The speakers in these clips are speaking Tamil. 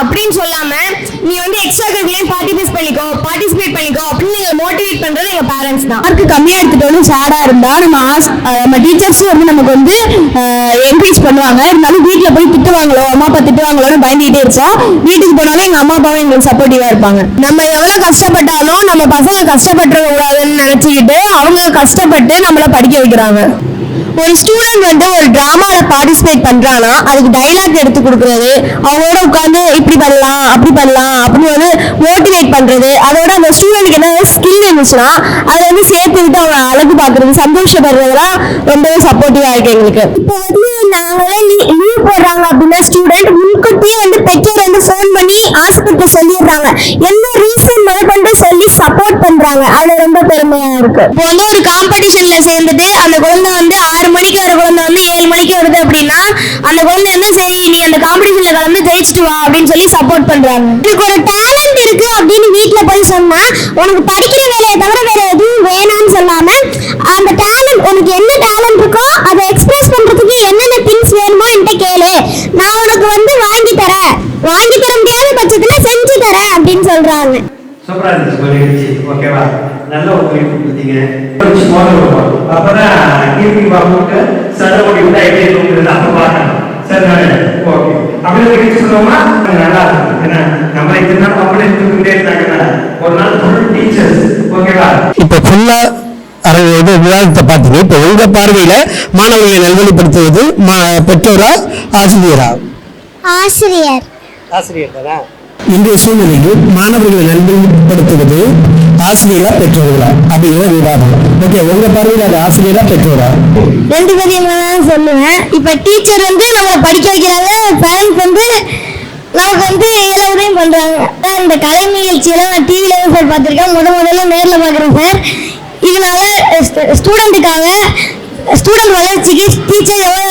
அப்படின்னு சொல்லாம நீ வந்து எக்ஸ்ட்ரா கரிக்குலர் பார்ட்டிசிபேட் பண்ணிக்கோ பார்ட்டிசிபேட் பண்ணிக்கோ அப்படின்னு நீங்க மோட்டிவேட் பண்றது எங்க பேரண்ட்ஸ் தான். மார்க் கம்மியா எடுத்துட்டாலும் சேடா இருந்தா நம்ம ஆஸ்- நம்ம டீச்சர்ஸும் வந்து நமக்கு வந்து என்கரேஜ் பண்ணுவாங்க. இருந்தாலும் வீட்டுல போய் திட்டுவாங்களோ அம்மா அப்பா திட்டுவாங்களோன்னு பயந்துகிட்டே இருச்சா வீட்டுக்கு போனாலும் எங்க அம்மா அப்பாவும் எங்களுக்கு சப்போர்ட்டிவா இருப்பாங்க. நம்ம எவ்வளவு கஷ்டப்பட்டாலும் நம்ம பசங்க கஷ்டப்பட்டுற கூடாதுன்னு நினைச்சுக்கிட்டு அவங்க கஷ்டப்பட்டு நம்மள படிக்க வைக்கிறாங்க. ஒரு ஸ்டூடெண்ட் வந்து ஒரு டிராமால பார்ட்டிசிபேட் பண்றானா அதுக்கு டைலாக் எடுத்து கொடுக்குறது அவங்களோட உட்காந்து இப்படி பண்ணலாம் அப்படி பண்ணலாம் அப்படின்னு வந்து மோட்டிவேட் பண்றது அதோட அந்த ஸ்டூடெண்ட்க்கு என்ன ஸ்கில் இருந்துச்சுன்னா அதை வந்து சேர்த்து விட்டு அவங்க அழகு பார்க்கறது சந்தோஷப்படுறதுலாம் ரொம்பவே சப்போர்ட்டிவா இருக்கு எங்களுக்கு. இப்போ வந்து நாங்களே லீவ் போடுறாங்க அப்படின்னா ஸ்டூடெண்ட் முன்கூட்டியே வந்து பெற்றோர் வந்து ஃபோன் பண்ணி ஆஸ்பத்திரி சொல்லிடுறாங்க. என்ன ரீசன் முதற்கொண்டு சொல்லி சப்போர்ட் பண்றாங்க? அது பெருமையா இருக்கு. இப்போ வந்து ஒரு காம்படிஷன்ல சேர்ந்துட்டு அந்த குழந்தை வந்து ஆறு மணிக்கு வர குழந்தை வந்து ஏழு மணிக்கு வருது அப்படின்னா அந்த குழந்தை வந்து சரி நீ அந்த காம்படிஷன்ல கலந்து ஜெயிச்சிட்டு வா அப்படின்னு சொல்லி சப்போர்ட் பண்றாங்க. எனக்கு ஒரு டேலண்ட் இருக்கு அப்படின்னு வீட்ல போய் சொன்னா உனக்கு படிக்கிற வேலையை தவிர வேற எதுவும் வேணாம்னு சொல்லாம அந்த டேலண்ட் உனக்கு என்ன டேலண்ட் இருக்கோ அதை எக்ஸ்பிரஸ் பண்றதுக்கு என்னென்ன திங்ஸ் வேணுமோ என்கிட்ட கேளு. நான் உனக்கு வந்து வாங்கி தரேன். வாங்கி தர முடியாத பட்சத்துல செஞ்சு தரேன் அப்படின்னு சொல்றாங்க. சூப்பரா இருந்துச்சு ஒரு நிகழ்ச்சி. ஓகேவா நல்ல ஒரு குறிப்பு கொடுத்தீங்க அப்பதான் கீர்த்தி பாபுக்கு சண்டை ஓடி விட்டா எப்படி இருக்குங்கிறது அப்ப பார்க்கணும் சரி நான் ஓகே அப்படி ஒரு நிகழ்ச்சி சொல்லுவோமா? நல்லா இருக்கும். ஏன்னா நம்ம இத்தனை நாள் அப்படி இருந்துக்கிட்டே இருந்தாங்கன்னா ஒரு நாள் ஃபுல் டீச்சர்ஸ் ஓகேவா இப்ப ஃபுல்லா அரங்க இது விவாதத்தை பார்த்தீங்க. இப்ப உங்க பார்வையில மாணவர்களை நல்வழிப்படுத்துவது மா- பெற்றோரா ஆசிரியரா? ஆசிரியர். ஆசிரியர் தானா? இன்றைய சூழ்நிலையில் மாணவர்களை நல்வழிப்படுத்துவது ஆசிரியரா பெற்றோர்களா? அப்படிங்கிற விவாதம். ஓகே உங்க பார்வையில் அது ஆசிரியரா பெற்றோரா? ரெண்டு பேரையும் சொல்லுவேன். இப்ப டீச்சர் வந்து நம்ம படிக்க வைக்கிறாங்க பேரண்ட்ஸ் வந்து நமக்கு வந்து எல்லா உதவியும் பண்றாங்க. இந்த கலை நிகழ்ச்சியெல்லாம் நான் தான் சார் பார்த்துருக்கேன். முத முதல்ல நேர்ல பார்க்குறேன் சார் இதனால ஸ்டூடெண்ட்டுக்காக ஸ்டூடெண்ட் வளர்ச்சிக்கு டீச்சர் எவ்வளோ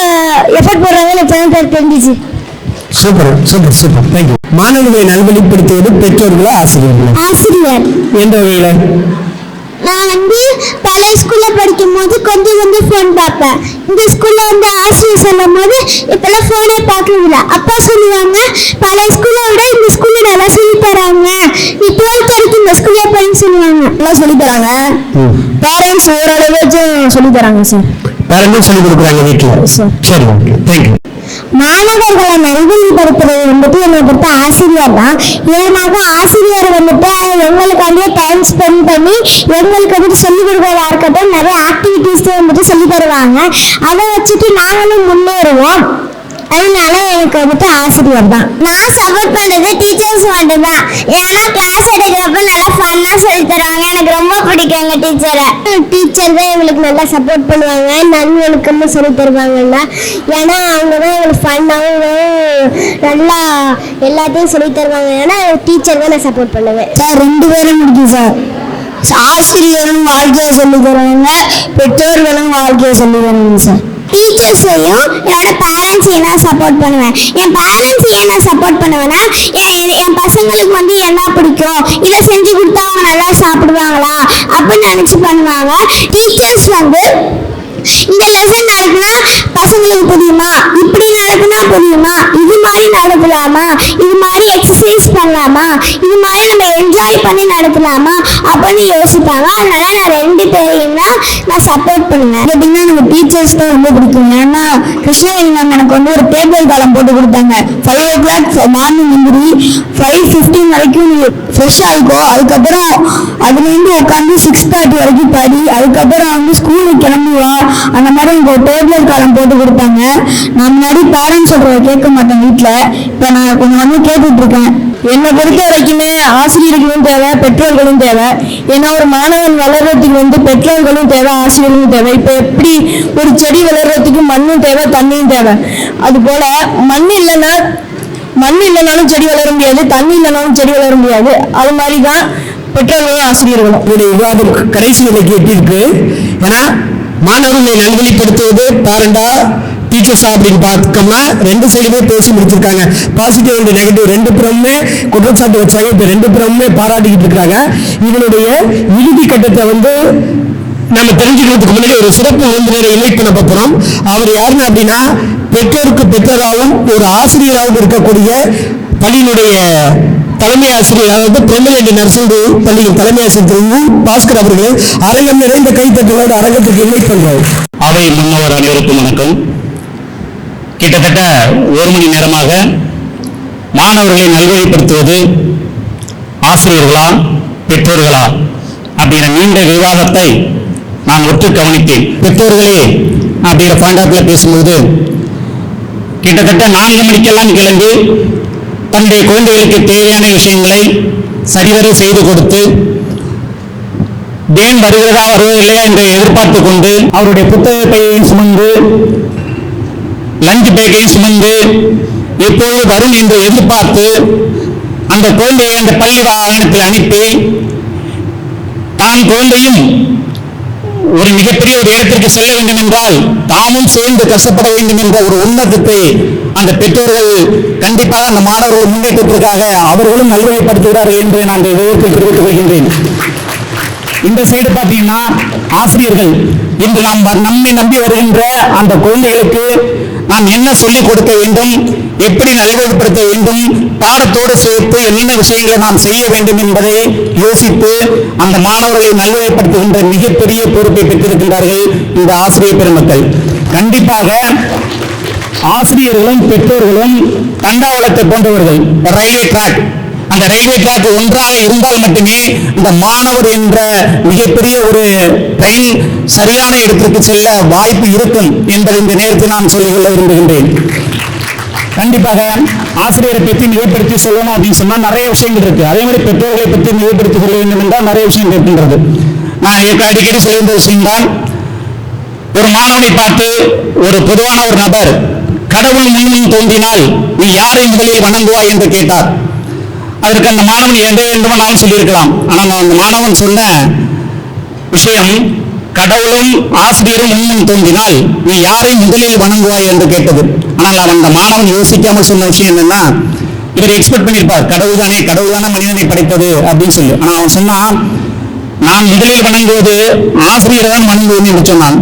எஃபர்ட் போடுறாங்கன்னு இப்போ தான் சார் தெரிஞ்சிச்சு சூப்பர் சூப்பர் சூப்பர் தேங்க்யூ மாணவர்களை நல்வழிப்படுத்துவது பெற்றோர்களா ஆசிரியர்களா. ஆசிரியர். என்ற வகையில? நான் வந்து பழைய ஸ்கூல்ல படிக்கும் போது கொஞ்சம் கொஞ்சம் ஃபோன் பார்ப்பேன். இந்த ஸ்கூல்ல வந்து ஆசிரியர் சொல்லும் போது இப்பெல்லாம் ஃபோனே பார்க்கறதில்ல. அப்பா சொல்லுவாங்க பழைய ஸ்கூலை விட இந்த ஸ்கூல்ல நல்லா சொல்லி தராங்க. நீ டுவெல்த் வரைக்கும் இந்த ஸ்கூல்ல படின்னு சொல்லுவாங்க. நல்லா சொல்லி தராங்க? பேரண்ட்ஸ் ஓரளவாச்சும் சொல்லி தராங்க சார் பேரண்டும் சொல்லிக் கொடுக்குறாங்க வீட்டில். சரி ஓகே தேங்க்யூ மாணவர்களை நல்வழிப்படுத்துறது வந்துட்டு என்னை பொறுத்த ஆசிரியர் தான். ஏன்னாக்க ஆசிரியர் வந்துட்டு எங்களுக்காண்டியே டைம் ஸ்பெண்ட் பண்ணி எங்களுக்கு வந்துட்டு சொல்லிக் கொடுக்கறதா இருக்கட்டும் நிறைய ஆக்டிவிட்டீஸ் வந்துட்டு சொல்லி தருவாங்க. அதை வச்சுட்டு நாங்களும் முன்னேறுவோம். அதனால எனக்கு வந்துட்டு ஆசிரியர் தான். நான் சப்போர்ட் பண்றது டீச்சர்ஸ் மட்டும் தான் ஏன்னா கிளாஸ் எடுக்கிறப்ப நல்லா ஃபன்னா சொல்லி தருவாங்க. எனக்கு ரொம்ப பிடிக்கும் எங்க டீச்சரை டீச்சர் தான் எங்களுக்கு நல்லா சப்போர்ட் பண்ணுவாங்க. நன்மொழுக்கம்னு சொல்லி தருவாங்கன்னா ஏன்னா அவங்க தான் எங்களுக்கு ஃபன்னாகவும் நல்லா எல்லாத்தையும் சொல்லி தருவாங்க. ஏன்னா டீச்சர் தான் நான் சப்போர்ட் பண்ணுவேன். சார் ரெண்டு பேரும் முடிக்கும் சார். ஆசிரியரும் வாழ்க்கையை சொல்லி தருவாங்க. பெற்றோர்களும் வாழ்க்கையை சொல்லி தருவாங்க சார். டீச்சர்ஸையும் என்னோட பேரண்ட்ஸையும் நான் சப்போர்ட் பண்ணுவேன். என் பேரண்ட்ஸ் ஏன் நான் சப்போர்ட் பண்ணுவேன்னா என் என் பசங்களுக்கு வந்து என்ன பிடிக்கும்? இதை செஞ்சு கொடுத்தா அவங்க நல்லா சாப்பிடுவாங்களா? அப்படின்னு நினச்சி பண்ணுவாங்க. டீச்சர்ஸ் வந்து இந்த லெசன் நடக்குனா பசங்களுக்கு புரியுமா? இப்படி நடக்குனா புரியுமா? இது மாதிரி நடக்கலாமா? இது மாதிரி எக்ஸசைஸ் பண்ணலாமா? இது மாதிரி நம்ம என்ஜாய் பண்ணி நடத்தலாமா அப்படின்னு யோசிப்பாங்க. அதனால நான் ரெண்டு பேரையும் தான் நான் சப்போர்ட் பண்ணுவேன். பார்த்தீங்கன்னா எனக்கு டீச்சர்ஸ் தான் ரொம்ப பிடிக்கும். ஏன்னா கிருஷ்ணகிரி மேம் எனக்கு வந்து ஒரு டேபிள் காலம் போட்டு கொடுத்தாங்க. ஃபைவ் ஓ கிளாக் மார்னிங் எந்திரி ஃபைவ் ஃபிஃப்டீன் வரைக்கும் நீ ஃப்ரெஷ் ஆகிக்கோ அதுக்கப்புறம் அதுலேருந்து உட்காந்து சிக்ஸ் தேர்ட்டி வரைக்கும் படி. அதுக்கப்புறம் வந்து ஸ்கூலுக்கு கிளம்புவா அந்த மாதிரி எனக்கு ஒரு டேபிள் காலம் போட்டு கொடுத்தாங்க. நான் முன்னாடி பேரண்ட்ஸ் சொல்கிறத கேட்க மாட்டேன் வீட்டில் இப்போ நான் கொஞ்சம் வந்து கேட்டுட்டு இருக்கேன். என்னை பொறுத்த வரைக்குமே ஆசிரியர்களும் தேவை பெற்றோர்களும் தேவை. ஏன்னா ஒரு மாணவன் வளர்றதுக்கு வந்து பெற்றோர்களும் தேவை ஆசிரியர்களும் தேவை. இப்போ எப்படி ஒரு செடி வளர்றதுக்கு மண்ணும் தேவை தண்ணியும் தேவை? அது போல மண் இல்லைன்னா மண் இல்லைனாலும் செடி வளர முடியாது தண்ணி இல்லைனாலும் செடி வளர முடியாது. அது மாதிரி தான் பெற்றோர்களும் ஆசிரியர்களும். உங்களுடைய விவாதம் கடைசி நிலைக்கு எட்டி ஏன்னா மாணவர்களை நல்வழிப்படுத்துவது பேரண்டா. டீச்சர்ஸா அப்படின்னு பார்த்தோம்னா ரெண்டு சைடுமே பேசி முடிச்சிருக்காங்க. பாசிட்டிவ் அண்ட் நெகட்டிவ் ரெண்டு புறமுமே குற்றச்சாட்டு வச்சாங்க. இப்போ ரெண்டு புறமுமே பாராட்டிக்கிட்டு இருக்காங்க. இதனுடைய இறுதி கட்டத்தை வந்து நம்ம தெரிஞ்சுக்கிறதுக்கு முன்னாடி ஒரு சிறப்பு விருந்தினரை இன்வைட் பண்ண அவர் யாருன்னு அப்படின்னா பெற்றோருக்கு பெற்றோராகவும் ஒரு ஆசிரியராகவும் இருக்கக்கூடிய பள்ளியினுடைய தலைமை ஆசிரியர் அதாவது பிரமிலண்டி நரசிங்கு பள்ளியின் தலைமை ஆசிரியர் திரு பாஸ்கர் அவர்களை அரங்கம் நிறைந்த கைத்தட்டலோடு அரங்கத்துக்கு இன்வைட் பண்றோம் அவை முன்னவர் அனைவருக்கும் வணக்கம். கிட்டத்தட்ட ஒரு மணி நேரமாக மாணவர்களை நல்வழிப்படுத்துவது ஆசிரியர்களா பெற்றோர்களா அப்படிங்கிற நீண்ட விவாதத்தை நான் ஒற்று கவனித்தேன். பெற்றோர்களே அப்படிங்கிற பாண்டாத்தில் பேசும்போது கிட்டத்தட்ட நான்கு மணிக்கெல்லாம் கிளம்பி தன்னுடைய குழந்தைகளுக்கு தேவையான விஷயங்களை சரிவர செய்து கொடுத்து டேன் வருகிறதா வருவதில்லையா என்று எதிர்பார்த்து கொண்டு அவருடைய புத்தக பையையும் சுமந்து லஞ்ச் பேக்கையும் சுமந்து எப்போது வரும் என்று எதிர்பார்த்து அந்த குழந்தையை அந்த பள்ளி வாகனத்தில் அனுப்பி தான் குழந்தையும் ஒரு மிகப்பெரிய ஒரு இடத்திற்கு செல்ல வேண்டும் என்றால் தாமும் சேர்ந்து கஷ்டப்பட வேண்டும் என்ற ஒரு உன்னதத்தை அந்த பெற்றோர்கள் கண்டிப்பாக அந்த மாணவர்கள் முன்னேற்றத்திற்காக அவர்களும் நல்வழிப்படுத்துகிறார்கள் என்று நான் இந்த விதத்தில் தெரிவித்துக் கொள்கின்றேன். இந்த சைடு பார்த்தீங்கன்னா ஆசிரியர்கள் இன்று நாம் நம்மை நம்பி வருகின்ற அந்த குழந்தைகளுக்கு நாம் என்ன சொல்லிக் கொடுக்க வேண்டும்? எப்படி நல்வழிப்படுத்த வேண்டும்? பாடத்தோடு சேர்த்து என்னென்ன விஷயங்களை நாம் செய்ய வேண்டும் என்பதை யோசித்து அந்த மாணவர்களை நல்வழிப்படுத்துகின்ற மிகப்பெரிய பொறுப்பை பெற்றிருக்கின்றார்கள் இந்த ஆசிரியர் பெருமக்கள். கண்டிப்பாக ஆசிரியர்களும் பெற்றோர்களும் தண்டாவளத்தை போன்றவர்கள் ரயில்வே ட்ராக் அந்த ரயில்வே ட்ராக் ஒன்றாக இருந்தால் மட்டுமே இந்த மாணவர் என்ற மிகப்பெரிய ஒரு ட்ரெயின் சரியான இடத்திற்கு செல்ல வாய்ப்பு இருக்கும் என்பதை இந்த நேரத்தில் நான் சொல்லிக்கொள்ள விரும்புகின்றேன். கண்டிப்பாக ஆசிரியரை பற்றி மிகப்படுத்தி சொல்லணும் அப்படின்னு சொன்னால் நிறைய விஷயங்கள் இருக்கு. அதே மாதிரி பெற்றோர்களை பற்றி மிகப்படுத்தி சொல்ல வேண்டும் என்றால் நிறைய விஷயம் இருக்கின்றது. நான் எனக்கு அடிக்கடி சொல்லுகின்ற விஷயம்தான் ஒரு மாணவனை பார்த்து ஒரு பொதுவான ஒரு நபர் கடவுள் முன்னும் தோன்றினால் நீ யாரை முதலில் வணங்குவாய்? என்று கேட்டார். அதற்கு அந்த மாணவன் எந்த வேண்டுமானாலும் சொல்லியிருக்கலாம். ஆனால் அந்த மாணவன் சொன்ன விஷயம் கடவுளும் ஆசிரியரும் இன்னும் தோன்றினால் நீ யாரை முதலில் வணங்குவாய் என்று கேட்டது. ஆனால் அவன் அந்த மாணவன் யோசிக்காமல் சொன்ன விஷயம் என்னன்னா இவர் எக்ஸ்பெக்ட் பண்ணியிருப்பார் கடவுள் தானே கடவுள் தானே மனிதனை படைத்தது அப்படின்னு சொல்லி. ஆனா அவன் சொன்னான் நான் முதலில் வணங்குவது ஆசிரியரை தான் வணங்குவது என்று சொன்னான்.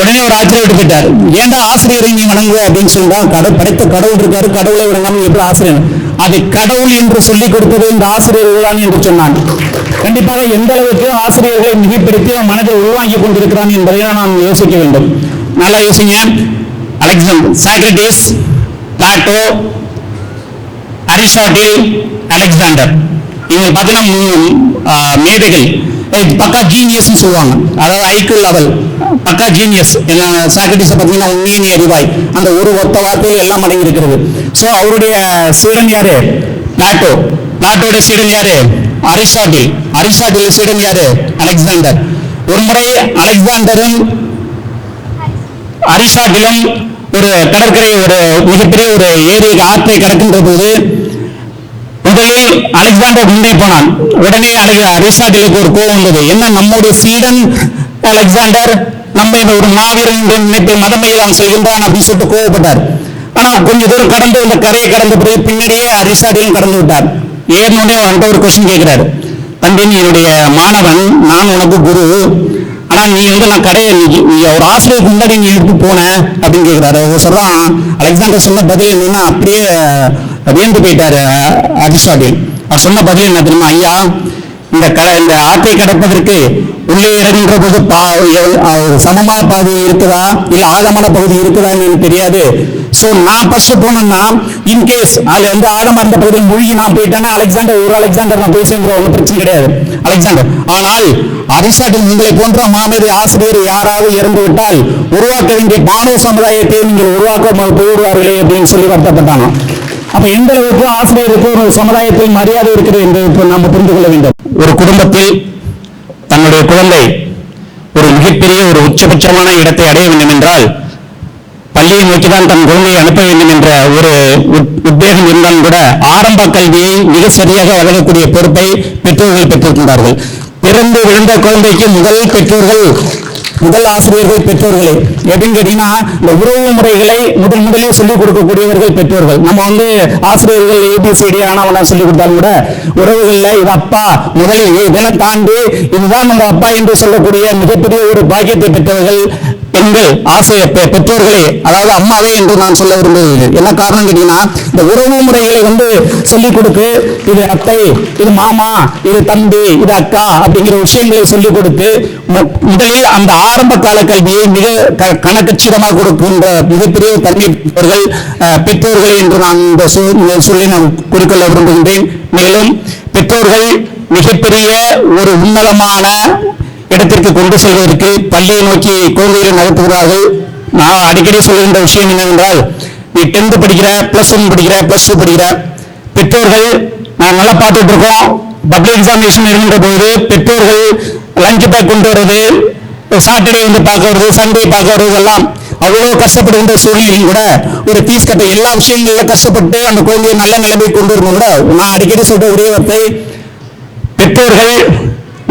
உடனே ஒரு ஆச்சரியப்பட்டு போயிட்டார். ஏன்டா ஆசிரியரை நீ வணங்குவ அப்படின்னு சொன்னா கடவுள் படைத்த கடவுள் இருக்காரு கடவுளை வணங்காமல் எப்படி ஆசிரியர் அது கடவுள் என்று சொல்லிக் கொடுத்தது இந்த ஆசிரியர்கள் தான் என்று சொன்னான். கண்டிப்பாக எந்த அளவுக்கு ஆசிரியர்களை மிகப்படுத்தி மனதை உள்வாங்கி கொண்டிருக்கிறான் என்பதை நாம் யோசிக்க வேண்டும். நல்லா யோசிங்க. Alexander Socrates Plato Aristotle Alexander இவங்க பார்த்தீங்கன்னா மேதைகள் பக்கா ஜீனியஸ்னு சொல்லுவாங்க. அதாவது ஐக்கிய லெவல் பக்கா ஜீனியஸ் சாக்ரட்டிஸை பார்த்தீங்கன்னா உண்மையை எரிவாய் அந்த ஒரு ஒத்த வார்த்தையில் எல்லாம் அடங்கி இருக்கிறது ஸோ அவருடைய சீடன் யாரு? பிளாட்டோ. பிளாட்டோட சீடன் யாரு? அரிஸ்டாட்டில். அரிஸ்டாட்டில் சீடன் யாரு? அலெக்சாண்டர். ஒரு முறை அலெக்சாண்டரும் அரிஸ்டாட்டிலும் ஒரு கடற்கரை ஒரு மிகப்பெரிய ஒரு ஏரி ஆற்றை கடக்கின்ற போது முதலில் அலெக்சாண்டர் முன்னே போனான். உடனே அலெக் அரிஸ்டாட்டிலுக்கு ஒரு கோவம் வந்தது. என்ன நம்முடைய சீடன் அலெக்சாண்டர்? நம்ம இந்த ஒரு மாவீரன் நினைப்பை மதமையில் அவன் செல்கின்றான் அப்படின்னு சொல்லிட்டு கோவப்பட்டார் ஆனா கொஞ்ச தூரம் கடந்து அந்த கரையை கடந்த பிறகு பின்னாடியே அரிஸ்டாட்டிலும் கடந்து விட்டார். ஏறினோடனே அவன்கிட்ட ஒரு கொஸ்டின் கேட்கிறாரு. தம்பி நீ என்னுடைய மாணவன். நான் உனக்கு குரு. ஆனா நீ வந்து நான் கடையை நீ நீ ஒரு ஆசிரியருக்கு முன்னாடி நீ எடுத்து போன அப்படின்னு கேட்கிறாரு. அவர் சொல்றான் அலெக்சாண்டர் சொன்ன பதில் என்னன்னா அப்படியே வியந்து போயிட்டாரு அரிஸ்டாட்டில் அவர் சொன்ன பதில் என்ன தெரியுமா? ஐயா இந்த க இந்த ஆற்றை கடப்பதற்கு உள்ளே இறங்குகிற போது பா சமமான பகுதி இருக்குதா? இல்ல ஆழமான பகுதி இருக்குதா எனக்கு தெரியாது. சோ நான் ஃபர்ஸ்ட் போனேன்னா இன்கேஸ் அதுல வந்து ஆழமா இருந்த பகுதியில் மூழ்கி நான் போயிட்டேன்னா அலெக்சாண்டர் ஒரு அலெக்சாண்டர் நான் போய் சேர்ந்துருவோம் ஒன்றும் பிரச்சனை கிடையாது. அலெக்சாண்டர் ஆனால் அரிஸ்டாட்டில் உங்களை போன்ற மாமேதை ஆசிரியர் யாராவது இறந்து விட்டால் உருவாக்க வேண்டிய மாணவ சமுதாயத்தை நீங்கள் உருவாக்க போயிடுவார்களே அப்படின்னு சொல்லி வருத்தப்பட்டாங்க அப்ப எந்த அளவுக்கு ஆசிரியருக்கு ஒரு சமுதாயத்தில் மரியாதை இருக்கிறது என்று நாம் புரிந்து கொள்ள வேண்டும். ஒரு குடும்பத்தில் தன்னுடைய குழந்தை ஒரு மிகப்பெரிய ஒரு உச்சபட்சமான இடத்தை அடைய வேண்டும் என்றால் பள்ளியை நோக்கிதான் தன் குழந்தையை அனுப்ப வேண்டும் என்ற ஒரு உத்- உத்வேகம் இருந்தாலும் கூட ஆரம்ப கல்வியை மிக சரியாக வழங்கக்கூடிய பொறுப்பை பெற்றோர்கள் பெற்றிருக்கின்றார்கள். பிறந்து விழுந்த குழந்தைக்கு முதல் பெற்றோர்கள் முதல் ஆசிரியர்கள் பெற்றோர்களே. எப்படின்னு கேட்டீங்கன்னா இந்த உறவு முறைகளை முதல் முதலில் சொல்லிக் கொடுக்கக்கூடியவர்கள் பெற்றோர்கள். நம்ம வந்து ஆசிரியர்கள் ஏபிசிடி ஆனால் சொல்லிக் கொடுத்தாலும் கூட உறவுகள்ல இது அப்பா முதலில் இதெல்லாம் தாண்டி இதுதான் நம்ம அப்பா என்று சொல்லக்கூடிய மிகப்பெரிய ஒரு பாக்கியத்தை பெற்றவர்கள் பெண்கள் ஆசிரியர் பெ- பெற்றோர்களே அதாவது அம்மாவே என்று நான் சொல்ல விரும்புகிறேன். என்ன காரணம் கேட்டீங்கன்னா இந்த உறவு முறைகளை வந்து சொல்லிக் கொடுத்து இது அத்தை இது மாமா இது தம்பி இது அக்கா அப்படிங்கிற விஷயங்களை சொல்லிக் கொடுத்து மு- முதலில் அந்த ஆரம்ப கால கல்வியை மிக க- கணக்கச்சிதமாக கொடுக்கின்ற மிகப்பெரிய தன்மை பெற்றோர்கள் பெற்றோர்கள் என்று நான் இந்த சொல்- இந்த சொல்லி நான் குறிக்கொள்ள விரும்புகின்றேன். மேலும் பெற்றோர்கள் மிகப்பெரிய ஒரு உன்னதமான இடத்திற்கு கொண்டு செல்வதற்கு பள்ளியை நோக்கி குழந்தைகளை நகர்த்துகிறார்கள். நான் அடிக்கடி சொல்கின்ற விஷயம் என்னவென்றால் நீ டென்த் படிக்கிற பிளஸ் ஒன் படிக்கிற பிளஸ் டூ படிக்கிற பெற்றோர்கள் நான் நல்லா பார்த்துட்டு இருக்கோம் பப்ளிக் எக்ஸாமினேஷன் இருக்கின்ற போது பெற்றோர்கள் லஞ்ச் பேக் கொண்டு வர்றது சாட்டர்டே வந்து பார்க்க வர்றது சண்டே பார்க்க வருது எல்லாம் அவ்வளோ கஷ்டப்படுகின்ற சூழ்நிலையும் கூட ஒரு ஃபீஸ் கட்ட எல்லா விஷயங்களில் கஷ்டப்பட்டு அந்த குழந்தையை நல்ல நிலைமைக்கு கொண்டு வரணும் கூட நான் அடிக்கடி சொல்ற ஒரே வார்த்தை. பெற்றோர்கள்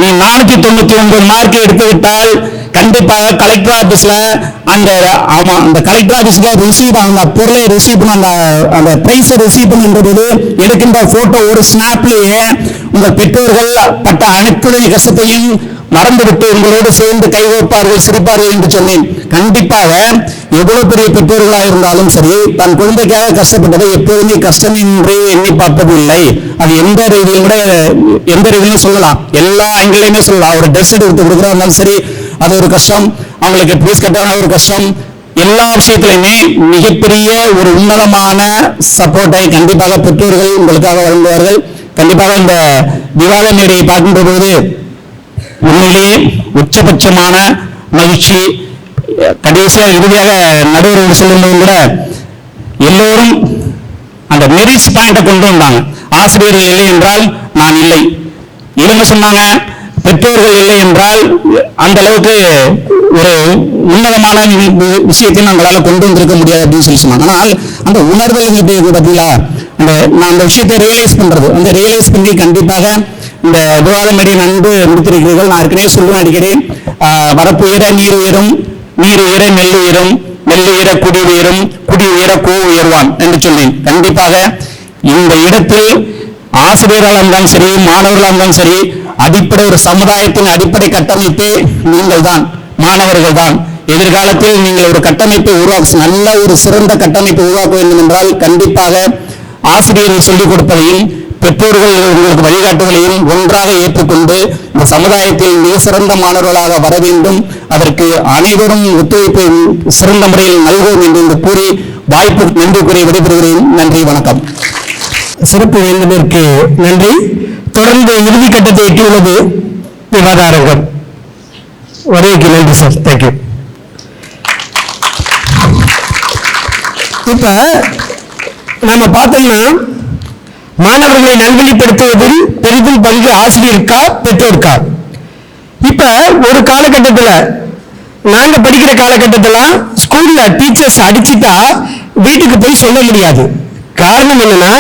நீ நானூத்தி தொண்ணூத்தி ஒன்பது மார்க் எடுத்து விட்டால் கண்டிப்பாக கலெக்டர் ஆபீஸ்ல அந்த ஆமா அந்த கலெக்டர் ஆபீஸ்ல ரிசீவ் அந்த பொருளை ரிசீவ் பண்ண அந்த அந்த பிரைஸை ரிசீவ் பண்ணுகின்ற எடுக்கின்ற போட்டோ ஒரு ஸ்னாப்லயே உங்கள் பெற்றோர்கள் பட்ட அனைத்துடைய கஷ்டத்தையும் நடந்துவிட்டு உங்களோடு சேர்ந்து கைகோப்பார்கள் சிரிப்பார்கள் என்று சொன்னேன். கண்டிப்பாக எவ்வளவு பெரிய பெற்றோர்களாக இருந்தாலும் சரி தன் குழந்தைக்காக கஷ்டப்பட்டதை எப்போதுமே கஷ்டம் என்று எண்ணி பார்ப்பதில்லை. அது எந்த ரீதியிலும் கூட எந்த ரீதியிலும் சொல்லலாம். எல்லா ஆங்கிலையுமே சொல்லலாம். ஒரு ட்ரெஸ் எடுத்து கொடுக்குறாங்க இருந்தாலும் சரி அது ஒரு கஷ்டம். அவங்களுக்கு ஃபீஸ் கட்டான ஒரு கஷ்டம். எல்லா விஷயத்திலையுமே மிகப்பெரிய ஒரு உன்னதமான சப்போர்ட்டை கண்டிப்பாக பெற்றோர்கள் உங்களுக்காக வழங்குவார்கள். கண்டிப்பாக இந்த விவாத மேடையை பார்க்கின்ற போது உண்மையிலேயே உச்சபட்சமான மகிழ்ச்சி. கடைசியாக இறுதியாக நடுவர் சொல்லும்போது கூட எல்லோரும் அந்த மெரிட்ஸ் பாயிண்டை கொண்டு வந்தாங்க. ஆசிரியர்கள் இல்லை என்றால் நான் இல்லை. இவங்க சொன்னாங்க பெற்றோர்கள் இல்லை என்றால் அந்த அளவுக்கு ஒரு உன்னதமான விஷயத்தை நம்மளால கொண்டு வந்திருக்க முடியாது அப்படின்னு சொல்லி சொன்னாங்க. ஆனால் அந்த உணர்தல் பார்த்தீங்களா அந்த நான் அந்த விஷயத்தை ரியலைஸ் பண்றது அந்த ரியலைஸ் பண்ணி கண்டிப்பாக இந்த விவாதம் நன்கு முடித்திருக்கிறீர்கள். நான் ஏற்கனவே சொல்லுவேன் நடிக்கிறேன் வரப்பு உயர நீர் உயரும் நீர் உயர நெல் உயரும் நெல் உயர குடி உயரும் குடி உயர கோ உயர்வான் என்று சொன்னேன் கண்டிப்பாக இந்த இடத்தில் ஆசிரியர்களாக இருந்தாலும் சரி மாணவர்களாக இருந்தாலும் சரி அடிப்படை ஒரு சமுதாயத்தின் அடிப்படை கட்டமைப்பு நீங்கள் தான் மாணவர்கள் தான். எதிர்காலத்தில் நீங்கள் ஒரு கட்டமைப்பை உருவாக்க நல்ல ஒரு சிறந்த கட்டமைப்பை உருவாக்க வேண்டும் என்றால் கண்டிப்பாக ஆசிரியர்கள் சொல்லிக் கொடுப்பதையும் பெற்றோர்கள் உங்களுக்கு வழிகாட்டுதலையும் ஒன்றாக ஏற்றுக்கொண்டு இந்த சமுதாயத்தில் மிக சிறந்த மாணவர்களாக வர வேண்டும். அதற்கு அனைவரும் ஒத்துழைப்பை சிறந்த முறையில் நல்குவோம் என்று கூறி வாய்ப்பு நன்றி கூறி விடைபெறுகிறேன். நன்றி வணக்கம். சிறப்பு வேண்டுமிற்கு நன்றி. தொடர்ந்து இறுதி கட்டத்தை எட்டியுள்ளது விவாத வருகைக்கு நன்றி சார். தேங்க்யூ இப்ப நாம பார்த்தோம்னா மாணவர்களை நல்வழிப்படுத்துவதில் பெரிதும் பங்கு ஆசிரியருக்கா பெற்றோருக்கா? இப்ப ஒரு காலகட்டத்தில் நாங்க படிக்கிற காலகட்டத்தில் ஸ்கூல்ல டீச்சர்ஸ் அடிச்சுட்டா வீட்டுக்கு போய் சொல்ல முடியாது. காரணம் என்னன்னா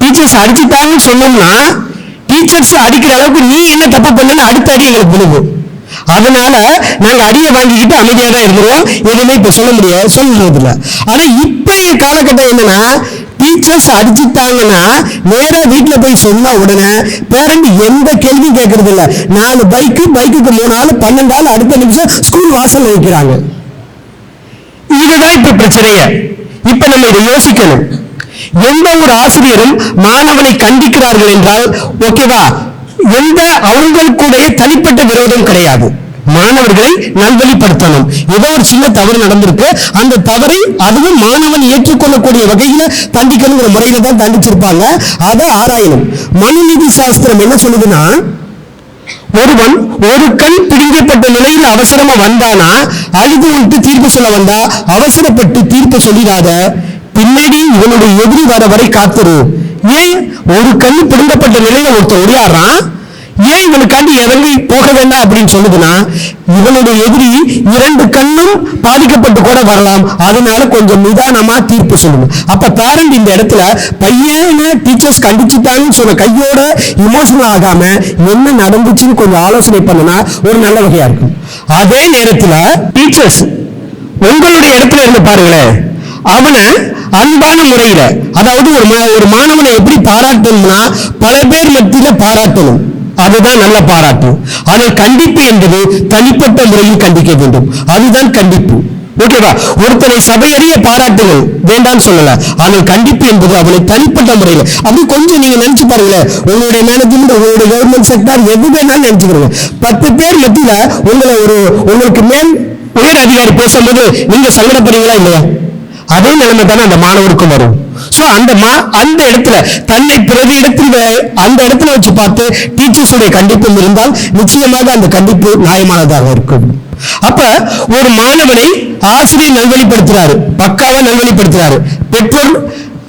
டீச்சர்ஸ் அடிச்சுட்டாங்கன்னு சொன்னோம்னா டீச்சர்ஸ் அடிக்கிற அளவுக்கு நீ என்ன தப்பு பண்ணன்னு அடுத்த அடி எங்களுக்கு விழுது. அதனால நாங்க அடியை வாங்கிக்கிட்டு அமைதியாக தான் இருந்துருவோம் எதுவுமே இப்ப சொல்ல முடியாது சொல்றது இல்லை ஆனா இப்பய காலகட்டம் என்னன்னா டீச்சர்ஸ் அடிச்சுட்டாங்கன்னா நேராக வீட்டில் போய் சொன்ன உடனே பேரண்ட் எந்த கேள்வியும் கேட்கறது இல்லை நாலு பைக்கு பைக்குக்கு மூணு ஆள் பன்னெண்டு ஆள் அடுத்த நிமிஷம் ஸ்கூல் வாசல் வைக்கிறாங்க இதுதான் இப்ப பிரச்சனையே. இப்ப நம்ம இதை யோசிக்கணும். எந்த ஒரு ஆசிரியரும் மாணவனை கண்டிக்கிறார்கள் என்றால் ஓகேவா எந்த அவங்களுக்குடைய தனிப்பட்ட விரோதம் கிடையாது. மாணவர்களை நல்வழிப்படுத்தணும் ஏதோ ஒரு சின்ன தவறு நடந்திருக்கு. அந்த தவறை அதுவும் மாணவன் ஏற்றுக்கொள்ளக்கூடிய வகையில தண்டிக்கணுங்கிற முறையில தான் தண்டிச்சிருப்பாங்க. அதை ஆராயணும். மனுநீதி சாஸ்திரம் என்ன சொல்லுதுன்னா ஒருவன் ஒரு கண் பிடுங்கப்பட்ட நிலையில் அவசரமா வந்தானா அழுது விட்டு தீர்ப்பு சொல்ல வந்தா அவசரப்பட்டு தீர்ப்பு சொல்லிடாத பின்னாடி இவனுடைய எதிரி வர வரை காத்துரு. ஏன்? ஒரு கண் பிடுங்கப்பட்ட நிலையில ஒருத்தன் ஒடியாடுறான் ஏன் இவனுக்காண்டி இறங்கி போக வேண்டாம் அப்படின்னு சொல்லுதுன்னா இவனுடைய எதிரி இரண்டு கண்ணும் பாதிக்கப்பட்டு கூட வரலாம். அதனால கொஞ்சம் நிதானமா தீர்ப்பு சொல்லணும். அப்ப பேரண்ட் இந்த இடத்துல பையனை டீச்சர்ஸ் கண்டிச்சுட்டாங்கன்னு சொன்ன கையோட இமோஷனல் ஆகாம என்ன நடந்துச்சுன்னு கொஞ்சம் ஆலோசனை பண்ணுனா ஒரு நல்ல வகையா இருக்கும். அதே நேரத்துல டீச்சர்ஸ் உங்களுடைய இடத்துல இருந்து பாருங்களேன் அவனை அன்பான முறையில அதாவது ஒரு மா- ஒரு மாணவனை எப்படி பாராட்டணும்னா பல பேர் மத்தியில பாராட்டணும். அதுதான் நல்ல பாராட்டு. ஆனால் கண்டிப்பு என்பது தனிப்பட்ட முறையில் கண்டிக்க வேண்டும். அதுதான் கண்டிப்பு. ஓகேவா ஒருத்தரை சபையறிய பாராட்டுகள் வேண்டாம்னு சொல்லல. ஆனால் கண்டிப்பு என்பது அவனை தனிப்பட்ட முறையில். அப்படி கொஞ்சம் நீங்க நினைச்சு பாருங்களேன். உங்களுடைய மேனேஜ்மெண்ட் உங்களுடைய கவர்மெண்ட் செக்டார் எது வேணாலும் நினைச்சுக்கிறோங்க. பத்து பேர் மத்தியில உங்களை ஒரு உங்களுக்கு மேல் உயர் அதிகாரி பேசும்போது நீங்க சங்கடப்படுறீங்களா இல்லையா? அதே நிலைமை தானே அந்த மாணவருக்கும் வரும். ஸோ அந்த மா அந்த இடத்துல தன்னை பிறகு இடத்தில் அந்த இடத்துல வச்சு பார்த்து டீச்சர்ஸுடைய கண்டிப்பும் இருந்தால் நிச்சயமாக அந்த கண்டிப்பு நியாயமானதாக இருக்கும். அப்ப ஒரு மாணவனை ஆசிரியர் நல்வழிப்படுத்துறாரு பக்காவா நல்வழிப்படுத்துறாரு பெற்றோர்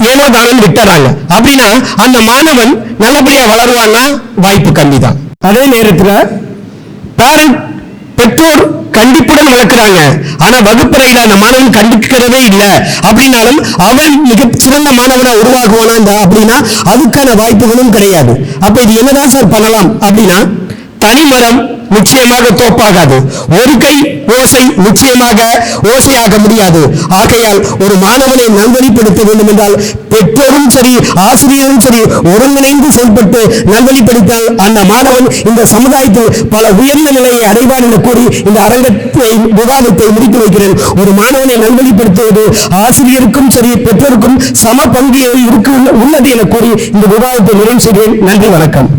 ஏனோ தானம் விட்டுறாங்க. அப்படின்னா அந்த மாணவன் நல்லபடியா வளருவான்னா வாய்ப்பு கம்மி தான் அதே நேரத்துல பேரண்ட் பெற்றோர் கண்டிப்புடன் வளர்க்கிறாங்க. ஆனா வகுப்பறையில அந்த மாணவன் கண்டிக்கிறதே இல்ல. அப்படின்னாலும் அவன் மிக சிறந்த மாணவனா உருவாகுவானா இந்த அப்படின்னா அதுக்கான வாய்ப்புகளும் கிடையாது. அப்ப இது என்னதான் சார் பண்ணலாம் அப்படின்னா தனிமரம் நிச்சயமாக தோப்பாகாது ஒரு கை ஓசை நிச்சயமாக ஓசையாக முடியாது. ஆகையால் ஒரு மாணவனை நல்வழிப்படுத்த வேண்டும் என்றால் பெற்றோரும் சரி ஆசிரியரும் சரி ஒருங்கிணைந்து செயல்பட்டு நல்வழிப்படுத்தால் அந்த மாணவன் இந்த சமுதாயத்தில் பல உயர்ந்த நிலையை அடைவார் என்று கூறி இந்த அரங்கத்தை விவாதத்தை முடித்து வைக்கிறேன். ஒரு மாணவனை நல்வழிப்படுத்துவது ஆசிரியருக்கும் சரி பெற்றோருக்கும் சம பங்கு இருக்கு உள்ளது என கூறி இந்த விவாதத்தை நிறைவு செய்கிறேன். நன்றி வணக்கம்.